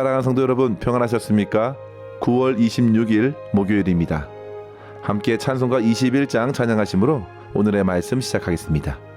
사랑하는 성도 여러분 평안하셨습니까? 9월 26일 목요일입니다. 함께 찬송가 21장 찬양하심으로 오늘의 말씀 시작하겠습니다.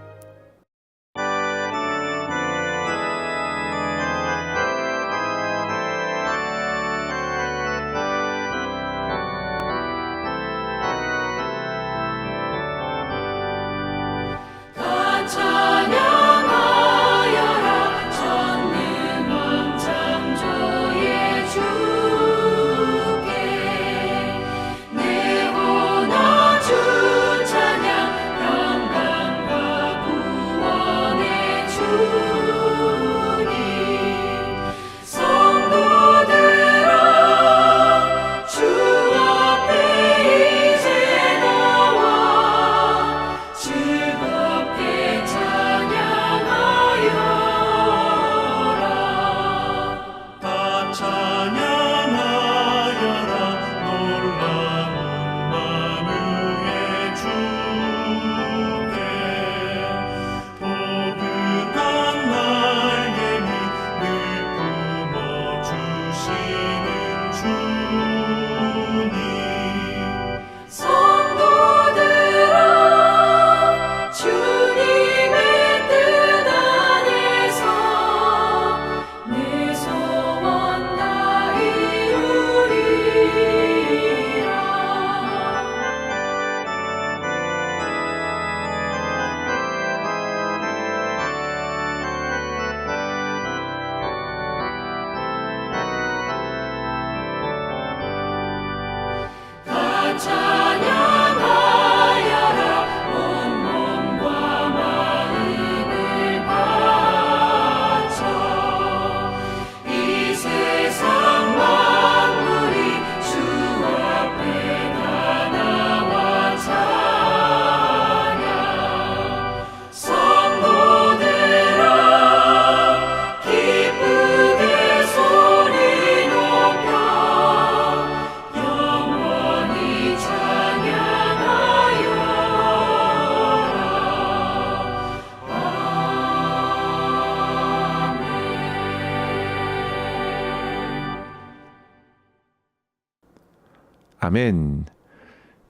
아멘.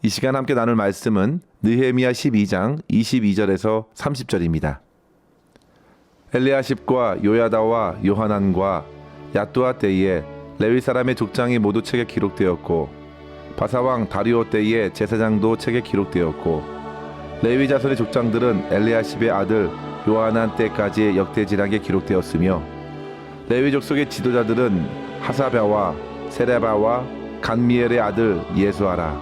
이 시간 함께 나눌 말씀은 느헤미야 12장 22절에서 30절입니다. 엘리야십과 요야다와 요하난과 야뚜아 때에 레위 사람의 족장이 모두 책에 기록되었고 바사왕 다리오 때에 제사장도 책에 기록되었고 레위 자손의 족장들은 엘리야십의 아들 요하난 때까지의 역대지락에 기록되었으며 레위 족 속의 지도자들은 하사랴와 세레바와 간미엘의 아들 예수아라.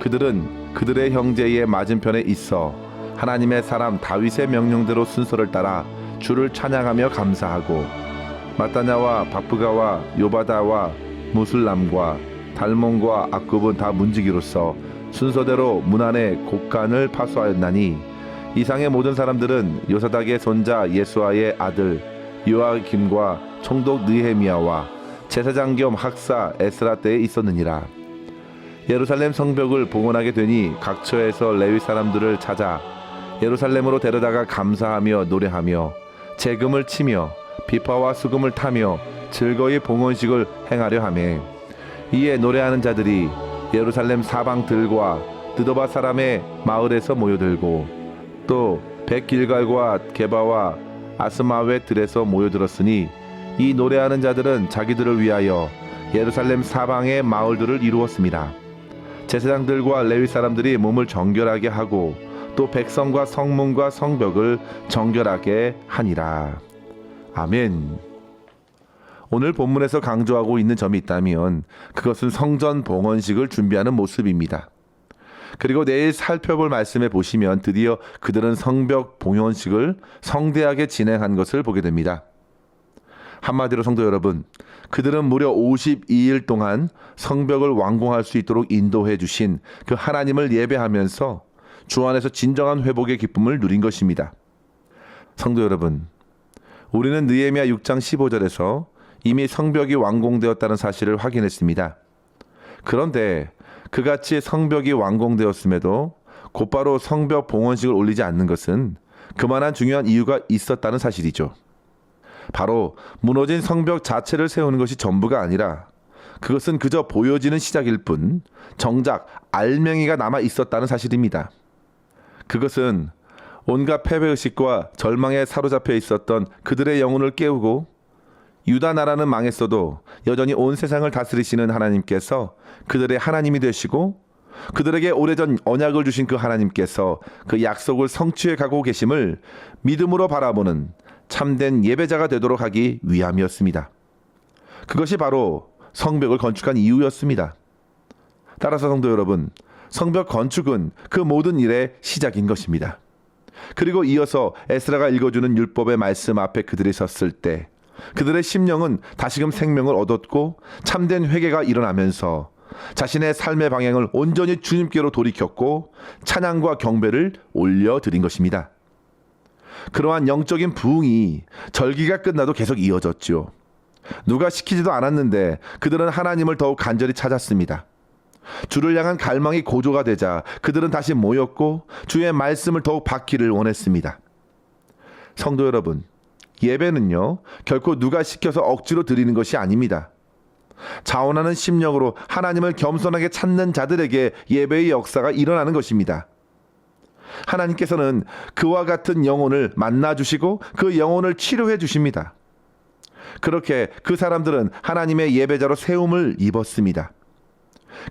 그들은 그들의 형제의 맞은편에 있어 하나님의 사람 다윗의 명령대로 순서를 따라 주를 찬양하며 감사하고 마따냐와 바프가와 요바다와 무슬람과 달몬과 악굽은 다 문지기로서 순서대로 문 안에 곡간을 파수하였나니 이상의 모든 사람들은 요사닥의 손자 예수아의 아들 요아김과 총독 느헤미야와 제사장 겸 학사 에스라 때에 있었느니라. 예루살렘 성벽을 봉헌하게 되니 각 처에서 레위 사람들을 찾아 예루살렘으로 데려다가 감사하며 노래하며 재금을 치며 비파와 수금을 타며 즐거이 봉헌식을 행하려 하매 이에 노래하는 자들이 예루살렘 사방 들과 느도바 사람의 마을에서 모여들고 또 백길갈과 게바와 아스마웨 들에서 모여들었으니 이 노래하는 자들은 자기들을 위하여 예루살렘 사방의 마을들을 이루었습니다. 제사장들과 레위 사람들이 몸을 정결하게 하고 또 백성과 성문과 성벽을 정결하게 하니라. 아멘. 오늘 본문에서 강조하고 있는 점이 있다면 그것은 성전 봉헌식을 준비하는 모습입니다. 그리고 내일 살펴볼 말씀에 보시면 드디어 그들은 성벽 봉헌식을 성대하게 진행한 것을 보게 됩니다. 한마디로 성도 여러분, 그들은 무려 52일 동안 성벽을 완공할 수 있도록 인도해 주신 그 하나님을 예배하면서 주 안에서 진정한 회복의 기쁨을 누린 것입니다. 성도 여러분, 우리는 느헤미야 6장 15절에서 이미 성벽이 완공되었다는 사실을 확인했습니다. 그런데 그같이 성벽이 완공되었음에도 곧바로 성벽 봉헌식을 올리지 않는 것은 그만한 중요한 이유가 있었다는 사실이죠. 바로 무너진 성벽 자체를 세우는 것이 전부가 아니라 그것은 그저 보여지는 시작일 뿐 정작 알맹이가 남아 있었다는 사실입니다. 그것은 온갖 패배의식과 절망에 사로잡혀 있었던 그들의 영혼을 깨우고 유다 나라는 망했어도 여전히 온 세상을 다스리시는 하나님께서 그들의 하나님이 되시고 그들에게 오래전 언약을 주신 그 하나님께서 그 약속을 성취해 가고 계심을 믿음으로 바라보는 참된 예배자가 되도록 하기 위함이었습니다. 그것이 바로 성벽을 건축한 이유였습니다. 따라서 성도 여러분, 성벽 건축은 그 모든 일의 시작인 것입니다. 그리고 이어서 에스라가 읽어주는 율법의 말씀 앞에 그들이 섰을 때 그들의 심령은 다시금 생명을 얻었고 참된 회개가 일어나면서 자신의 삶의 방향을 온전히 주님께로 돌이켰고 찬양과 경배를 올려드린 것입니다. 그러한 영적인 부흥이 절기가 끝나도 계속 이어졌죠. 누가 시키지도 않았는데 그들은 하나님을 더욱 간절히 찾았습니다. 주를 향한 갈망이 고조가 되자 그들은 다시 모였고 주의 말씀을 더욱 받기를 원했습니다. 성도 여러분, 예배는요, 결코 누가 시켜서 억지로 드리는 것이 아닙니다. 자원하는 심령으로 하나님을 겸손하게 찾는 자들에게 예배의 역사가 일어나는 것입니다. 하나님께서는 그와 같은 영혼을 만나 주시고 그 영혼을 치료해 주십니다. 그렇게 그 사람들은 하나님의 예배자로 세움을 입었습니다.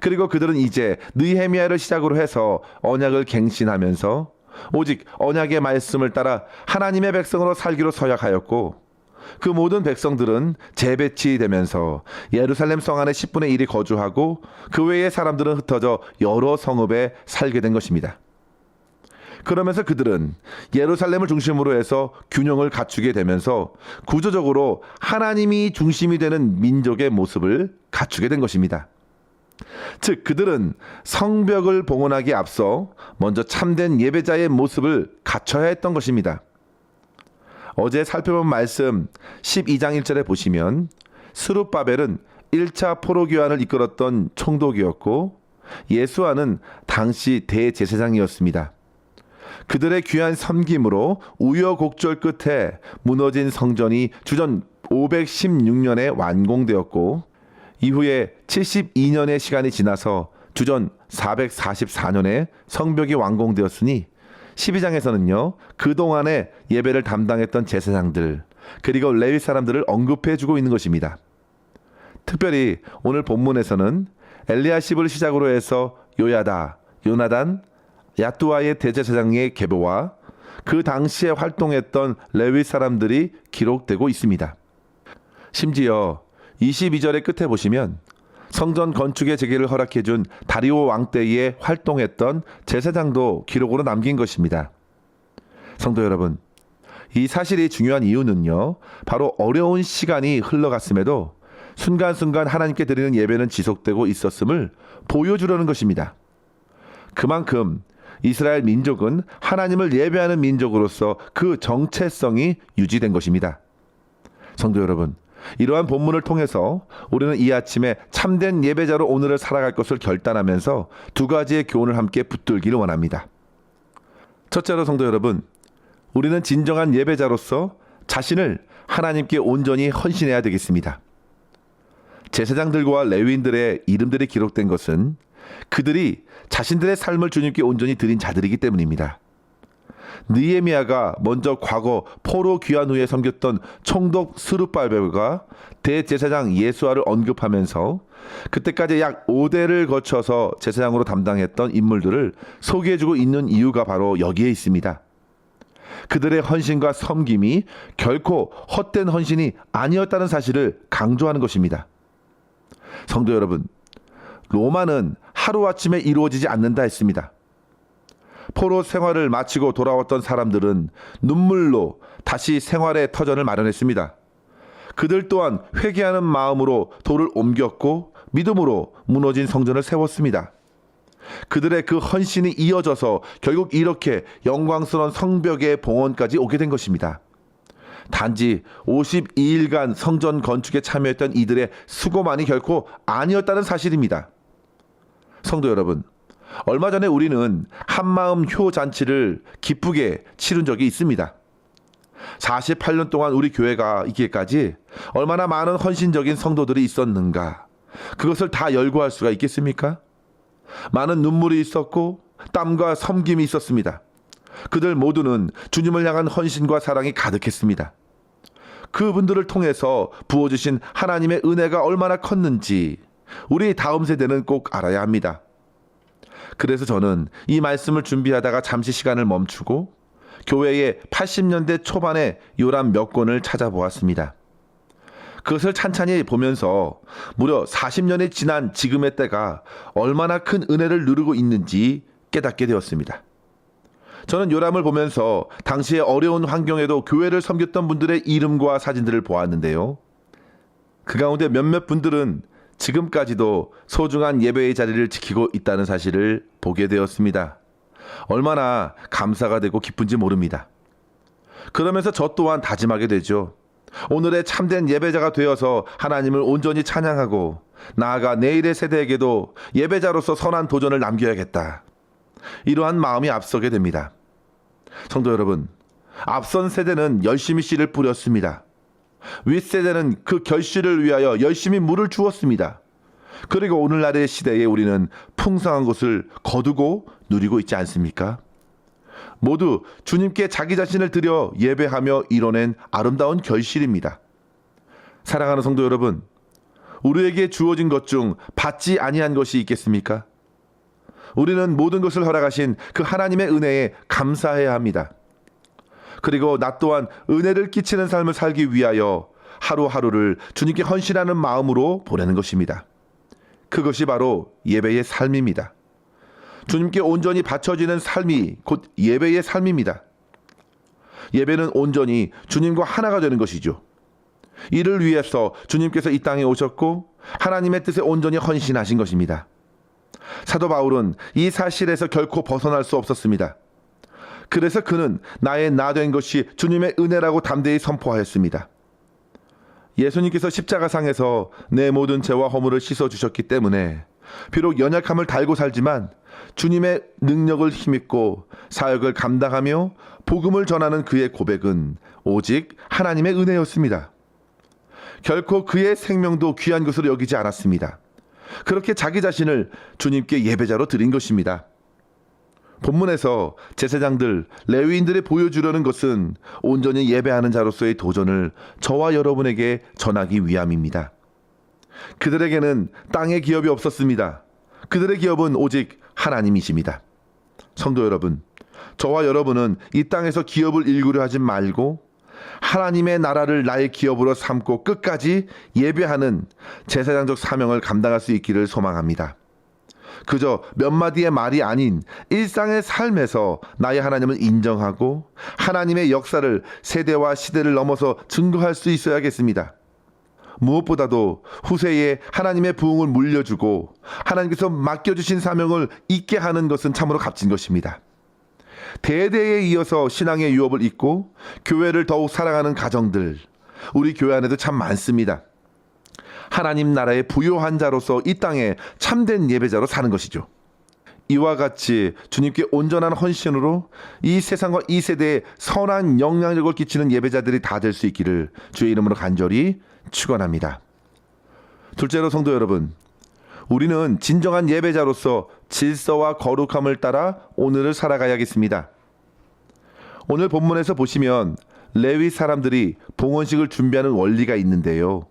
그리고 그들은 이제 느헤미야를 시작으로 해서 언약을 갱신하면서 오직 언약의 말씀을 따라 하나님의 백성으로 살기로 서약하였고 그 모든 백성들은 재배치되면서 예루살렘 성 안에 10분의 1이 거주하고 그 외의 사람들은 흩어져 여러 성읍에 살게 된 것입니다. 그러면서 그들은 예루살렘을 중심으로 해서 균형을 갖추게 되면서 구조적으로 하나님이 중심이 되는 민족의 모습을 갖추게 된 것입니다. 즉 그들은 성벽을 봉헌하기에 앞서 먼저 참된 예배자의 모습을 갖춰야 했던 것입니다. 어제 살펴본 말씀 12장 1절에 보시면 스룹바벨은 1차 포로 교환을 이끌었던 총독이었고 예수아는 당시 대제사장이었습니다. 그들의 귀한 섬김으로 우여곡절 끝에 무너진 성전이 주전 516년에 완공되었고 이후에 72년의 시간이 지나서 주전 444년에 성벽이 완공되었으니 12장에서는요 그동안에 예배를 담당했던 제사장들 그리고 레위 사람들을 언급해 주고 있는 것입니다. 특별히 오늘 본문에서는 엘리야십을 시작으로 해서 요야다, 요나단, 야뚜아의 대제사장의 계보와 그 당시에 활동했던 레위 사람들이 기록되고 있습니다. 심지어 22절의 끝에 보시면 성전 건축의 재개를 허락해 준 다리오 왕 때에 활동했던 제사장도 기록으로 남긴 것입니다. 성도 여러분, 이 사실이 중요한 이유는요, 바로 어려운 시간이 흘러갔음에도 순간순간 하나님께 드리는 예배는 지속되고 있었음을 보여주려는 것입니다. 그만큼 이스라엘 민족은 하나님을 예배하는 민족으로서 그 정체성이 유지된 것입니다. 성도 여러분, 이러한 본문을 통해서 우리는 이 아침에 참된 예배자로 오늘을 살아갈 것을 결단하면서 두 가지의 교훈을 함께 붙들기를 원합니다. 첫째로 성도 여러분, 우리는 진정한 예배자로서 자신을 하나님께 온전히 헌신해야 되겠습니다. 제사장들과 레위인들의 이름들이 기록된 것은 그들이 자신들의 삶을 주님께 온전히 드린 자들이기 때문입니다. 느헤미야가 먼저 과거 포로 귀환 후에 섬겼던 총독 스룹발벨과 대제사장 예수아를 언급하면서 그때까지 약 5대를 거쳐서 제사장으로 담당했던 인물들을 소개해주고 있는 이유가 바로 여기에 있습니다. 그들의 헌신과 섬김이 결코 헛된 헌신이 아니었다는 사실을 강조하는 것입니다. 성도 여러분, 로마는 하루아침에 이루어지지 않는다 했습니다. 포로 생활을 마치고 돌아왔던 사람들은 눈물로 다시 생활의 터전을 마련했습니다. 그들 또한 회개하는 마음으로 돌을 옮겼고 믿음으로 무너진 성전을 세웠습니다. 그들의 그 헌신이 이어져서 결국 이렇게 영광스러운 성벽의 봉헌까지 오게 된 것입니다. 단지 52일간 성전 건축에 참여했던 이들의 수고만이 결코 아니었다는 사실입니다. 성도 여러분, 얼마 전에 우리는 한마음 효 잔치를 기쁘게 치른 적이 있습니다. 48년 동안 우리 교회가 있기까지 얼마나 많은 헌신적인 성도들이 있었는가. 그것을 다 열거할 수가 있겠습니까? 많은 눈물이 있었고 땀과 섬김이 있었습니다. 그들 모두는 주님을 향한 헌신과 사랑이 가득했습니다. 그분들을 통해서 부어주신 하나님의 은혜가 얼마나 컸는지 우리 다음 세대는 꼭 알아야 합니다. 그래서 저는 이 말씀을 준비하다가 잠시 시간을 멈추고 교회의 80년대 초반의 요람 몇 권을 찾아보았습니다. 그것을 찬찬히 보면서 무려 40년이 지난 지금의 때가 얼마나 큰 은혜를 누리고 있는지 깨닫게 되었습니다. 저는 요람을 보면서 당시의 어려운 환경에도 교회를 섬겼던 분들의 이름과 사진들을 보았는데요. 그 가운데 몇몇 분들은 지금까지도 소중한 예배의 자리를 지키고 있다는 사실을 보게 되었습니다. 얼마나 감사가 되고 기쁜지 모릅니다. 그러면서 저 또한 다짐하게 되죠. 오늘의 참된 예배자가 되어서 하나님을 온전히 찬양하고 나아가 내일의 세대에게도 예배자로서 선한 도전을 남겨야겠다. 이러한 마음이 앞서게 됩니다. 성도 여러분, 앞선 세대는 열심히 씨를 뿌렸습니다. 윗세대는 그 결실을 위하여 열심히 물을 주었습니다. 그리고 오늘날의 시대에 우리는 풍성한 것을 거두고 누리고 있지 않습니까? 모두 주님께 자기 자신을 드려 예배하며 이뤄낸 아름다운 결실입니다. 사랑하는 성도 여러분, 우리에게 주어진 것 중 받지 아니한 것이 있겠습니까? 우리는 모든 것을 허락하신 그 하나님의 은혜에 감사해야 합니다. 그리고 나 또한 은혜를 끼치는 삶을 살기 위하여 하루하루를 주님께 헌신하는 마음으로 보내는 것입니다. 그것이 바로 예배의 삶입니다. 주님께 온전히 바쳐지는 삶이 곧 예배의 삶입니다. 예배는 온전히 주님과 하나가 되는 것이죠. 이를 위해서 주님께서 이 땅에 오셨고 하나님의 뜻에 온전히 헌신하신 것입니다. 사도 바울은 이 사실에서 결코 벗어날 수 없었습니다. 그래서 그는 나의 나 된 것이 주님의 은혜라고 담대히 선포하였습니다. 예수님께서 십자가상에서 내 모든 죄와 허물을 씻어 주셨기 때문에 비록 연약함을 달고 살지만 주님의 능력을 힘입고 사역을 감당하며 복음을 전하는 그의 고백은 오직 하나님의 은혜였습니다. 결코 그의 생명도 귀한 것으로 여기지 않았습니다. 그렇게 자기 자신을 주님께 예배자로 드린 것입니다. 본문에서 제사장들, 레위인들이 보여주려는 것은 온전히 예배하는 자로서의 도전을 저와 여러분에게 전하기 위함입니다. 그들에게는 땅의 기업이 없었습니다. 그들의 기업은 오직 하나님이십니다. 성도 여러분, 저와 여러분은 이 땅에서 기업을 일구려 하지 말고 하나님의 나라를 나의 기업으로 삼고 끝까지 예배하는 제사장적 사명을 감당할 수 있기를 소망합니다. 그저 몇 마디의 말이 아닌 일상의 삶에서 나의 하나님을 인정하고 하나님의 역사를 세대와 시대를 넘어서 증거할 수 있어야겠습니다. 무엇보다도 후세에 하나님의 부흥을 물려주고 하나님께서 맡겨주신 사명을 잊게 하는 것은 참으로 값진 것입니다. 대대에 이어서 신앙의 유업을 잇고 교회를 더욱 사랑하는 가정들, 우리 교회 안에도 참 많습니다. 하나님 나라의 부요한 자로서 이 땅에 참된 예배자로 사는 것이죠. 이와 같이 주님께 온전한 헌신으로 이 세상과 이 세대에 선한 영향력을 끼치는 예배자들이 다 될 수 있기를 주의 이름으로 간절히 축원합니다. 둘째로 성도 여러분, 우리는 진정한 예배자로서 질서와 거룩함을 따라 오늘을 살아가야겠습니다. 오늘 본문에서 보시면 레위 사람들이 봉헌식을 준비하는 원리가 있는데요.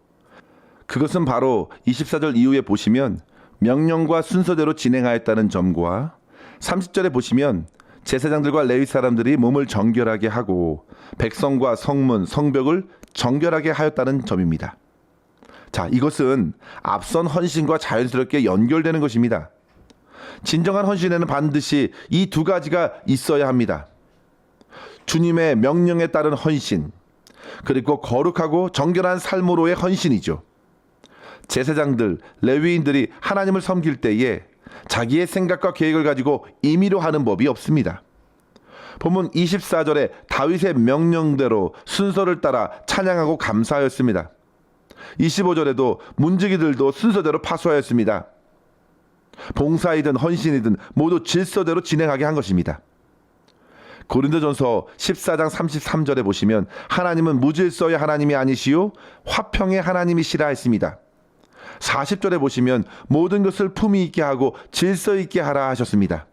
그것은 바로 24절 이후에 보시면 명령과 순서대로 진행하였다는 점과 30절에 보시면 제사장들과 레위 사람들이 몸을 정결하게 하고 백성과 성문, 성벽을 정결하게 하였다는 점입니다. 자, 이것은 앞선 헌신과 자연스럽게 연결되는 것입니다. 진정한 헌신에는 반드시 이 두 가지가 있어야 합니다. 주님의 명령에 따른 헌신, 그리고 거룩하고 정결한 삶으로의 헌신이죠. 제사장들, 레위인들이 하나님을 섬길 때에 자기의 생각과 계획을 가지고 임의로 하는 법이 없습니다. 본문 24절에 다윗의 명령대로 순서를 따라 찬양하고 감사하였습니다. 25절에도 문지기들도 순서대로 파수하였습니다. 봉사이든 헌신이든 모두 질서대로 진행하게 한 것입니다. 고린도전서 14장 33절에 보시면 하나님은 무질서의 하나님이 아니시요 화평의 하나님이시라 했습니다. 40절에 보시면 모든 것을 품위 있게 하고 질서 있게 하라 하셨습니다.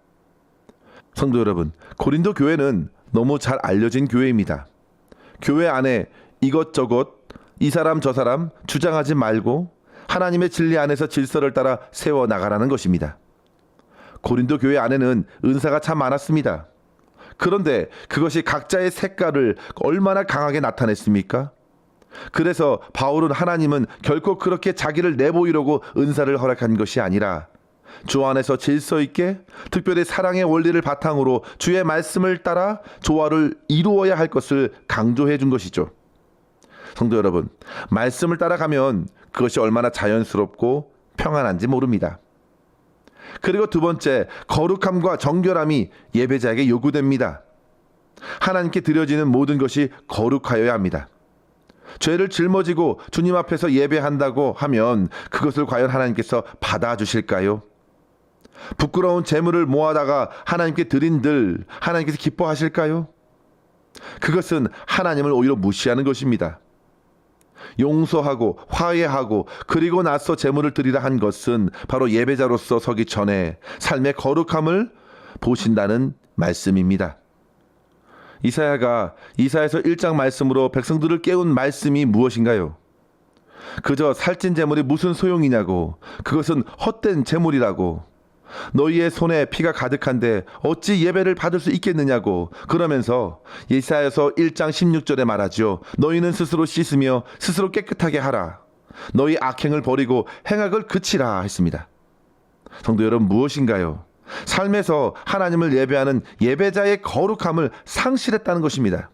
성도 여러분, 고린도 교회는 너무 잘 알려진 교회입니다. 교회 안에 이것저것 이 사람 저 사람 주장하지 말고 하나님의 진리 안에서 질서를 따라 세워 나가라는 것입니다. 고린도 교회 안에는 은사가 참 많았습니다. 그런데 그것이 각자의 색깔을 얼마나 강하게 나타냈습니까? 그래서 바울은 하나님은 결코 그렇게 자기를 내보이려고 은사를 허락한 것이 아니라 주 안에서 질서 있게 특별히 사랑의 원리를 바탕으로 주의 말씀을 따라 조화를 이루어야 할 것을 강조해 준 것이죠. 성도 여러분, 말씀을 따라가면 그것이 얼마나 자연스럽고 평안한지 모릅니다. 그리고 두 번째, 거룩함과 정결함이 예배자에게 요구됩니다. 하나님께 드려지는 모든 것이 거룩하여야 합니다. 죄를 짊어지고 주님 앞에서 예배한다고 하면 그것을 과연 하나님께서 받아주실까요? 부끄러운 재물을 모아다가 하나님께 드린들 하나님께서 기뻐하실까요? 그것은 하나님을 오히려 무시하는 것입니다. 용서하고 화해하고 그리고 나서 재물을 드리라 한 것은 바로 예배자로서 서기 전에 삶의 거룩함을 보신다는 말씀입니다. 이사야가 이사야서 1장 말씀으로 백성들을 깨운 말씀이 무엇인가요? 그저 살찐 재물이 무슨 소용이냐고 그것은 헛된 재물이라고 너희의 손에 피가 가득한데 어찌 예배를 받을 수 있겠느냐고 그러면서 이사야서 1장 16절에 말하죠. 너희는 스스로 씻으며 스스로 깨끗하게 하라. 너희 악행을 버리고 행악을 그치라 했습니다. 성도 여러분 무엇인가요? 삶에서 하나님을 예배하는 예배자의 거룩함을 상실했다는 것입니다.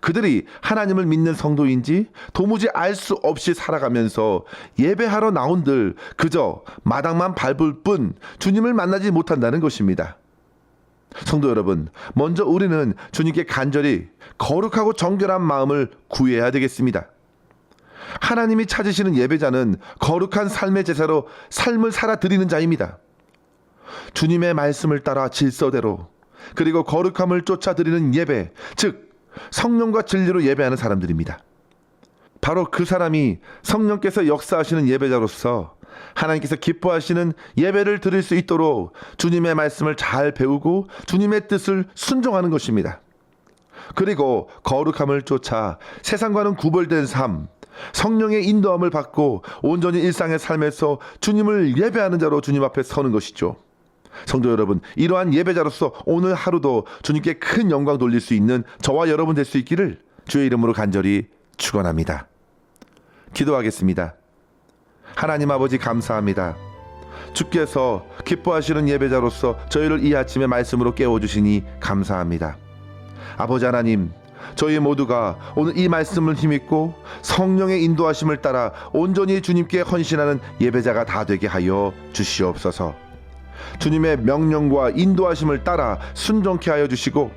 그들이 하나님을 믿는 성도인지 도무지 알 수 없이 살아가면서 예배하러 나온들 그저 마당만 밟을 뿐 주님을 만나지 못한다는 것입니다. 성도 여러분, 먼저 우리는 주님께 간절히 거룩하고 정결한 마음을 구해야 되겠습니다. 하나님이 찾으시는 예배자는 거룩한 삶의 제사로 삶을 살아 드리는 자입니다. 주님의 말씀을 따라 질서대로 그리고 거룩함을 쫓아 드리는 예배, 즉 성령과 진리로 예배하는 사람들입니다. 바로 그 사람이 성령께서 역사하시는 예배자로서 하나님께서 기뻐하시는 예배를 드릴 수 있도록 주님의 말씀을 잘 배우고 주님의 뜻을 순종하는 것입니다. 그리고 거룩함을 쫓아 세상과는 구별된 삶, 성령의 인도함을 받고 온전히 일상의 삶에서 주님을 예배하는 자로 주님 앞에 서는 것이죠. 성도 여러분, 이러한 예배자로서 오늘 하루도 주님께 큰 영광 돌릴 수 있는 저와 여러분 될 수 있기를 주의 이름으로 간절히 축원합니다. 기도하겠습니다. 하나님 아버지 감사합니다. 주께서 기뻐하시는 예배자로서 저희를 이 아침에 말씀으로 깨워 주시니 감사합니다. 아버지 하나님, 저희 모두가 오늘 이 말씀을 힘입고 성령의 인도하심을 따라 온전히 주님께 헌신하는 예배자가 다 되게 하여 주시옵소서. 주님의 명령과 인도하심을 따라 순종케 하여 주시고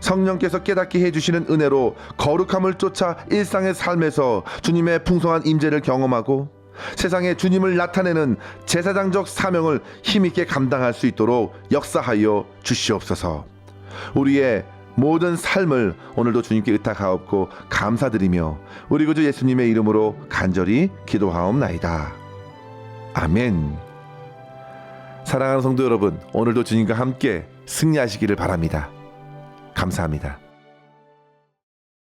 성령께서 깨닫게 해 주시는 은혜로 거룩함을 쫓아 일상의 삶에서 주님의 풍성한 임재를 경험하고 세상에 주님을 나타내는 제사장적 사명을 힘있게 감당할 수 있도록 역사하여 주시옵소서. 우리의 모든 삶을 오늘도 주님께 의탁하옵고 감사드리며 우리 구주 예수님의 이름으로 간절히 기도하옵나이다. 아멘. 사랑하는 성도 여러분, 오늘도 주님과 함께 승리하시기를 바랍니다. 감사합니다.